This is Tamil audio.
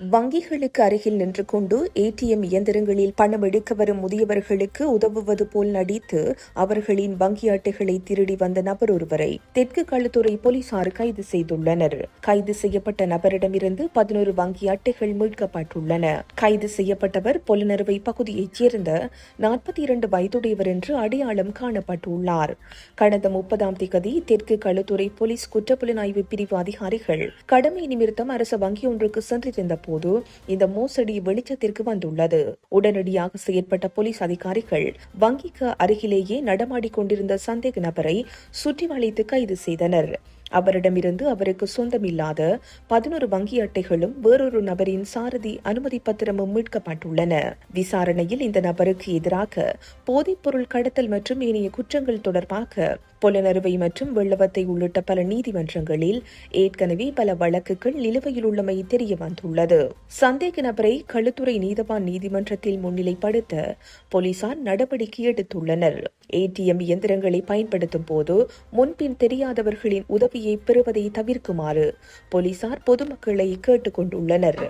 வங்கிகளுக்கு அருகில் நின்று கொண்டு ஏடிஎம் இயந்திரங்களில் பணம் எடுக்க வரும் முதியவர்களுக்கு உதவுவது போல் நடித்து அவர்களின் வங்கி அட்டைகளை திருடி வந்த நபர் ஒருவரை தெற்கு களுத்துறை போலீசார் கைது செய்துள்ளனர். கைது செய்யப்பட்ட நபரிடமிருந்து பதினோரு வங்கி அட்டைகள் மீட்கப்பட்டுள்ளன. கைது செய்யப்பட்டவர் பொலனறுவை பகுதியைச் சேர்ந்த நாற்பத்தி இரண்டு வயதுடையவர் என்று அடையாளம் காணப்பட்டுள்ளார். கடந்த முப்பதாம் திகதி தெற்கு களுத்துறை போலீஸ் குற்றப்புலனாய்வு பிரிவு அதிகாரிகள் கடமை நிமித்தம் அரசு வங்கி ஒன்றுக்கு சென்றிருந்த போது இந்த மோசடி வெளிச்சத்திற்கு வந்துள்ளது. உடனடியாக செயற்பட்ட போலீஸ் அதிகாரிகள் வங்கிக்கு அருகிலேயே நடமாடிக்கொண்டிருந்த சந்தேக நபரை சுற்றி வளைத்து கைது செய்தனர். அவரிடமிருந்து அவருக்கு சொந்தமில்லாத பதினோரு வங்கி அட்டைகளும் வேறொரு நபரின் சாரதி அனுமதி பத்திரமும் மீட்கப்பட்டுள்ளன. விசாரணையில் இந்த நபருக்கு எதிராக போதைப்பொருள் கடத்தல் மற்றும் ஏனைய குற்றங்கள் தொடர்பாக புலனறுவை மற்றும் வெள்ளவத்தை உள்ளிட்ட பல நீதிமன்றங்களில் ஏற்கனவே பல வழக்குகள் நிலுவையில் உள்ளமை தெரிய வந்துள்ளது. சந்தேக நபரை களுத்துறை நீதவான் நீதிமன்றத்தில் முன்னிலைப்படுத்த போலீசார் நடவடிக்கை எடுத்துள்ளனர். ஏடிஎம் இயந்திரங்களை பயன்படுத்தும் போது முன்பின் தெரியாதவர்களின் உதவியை பெறுவதை தவிர்க்குமாறு போலீசார் பொதுமக்களை கேட்டுக் கொண்டுள்ளனர்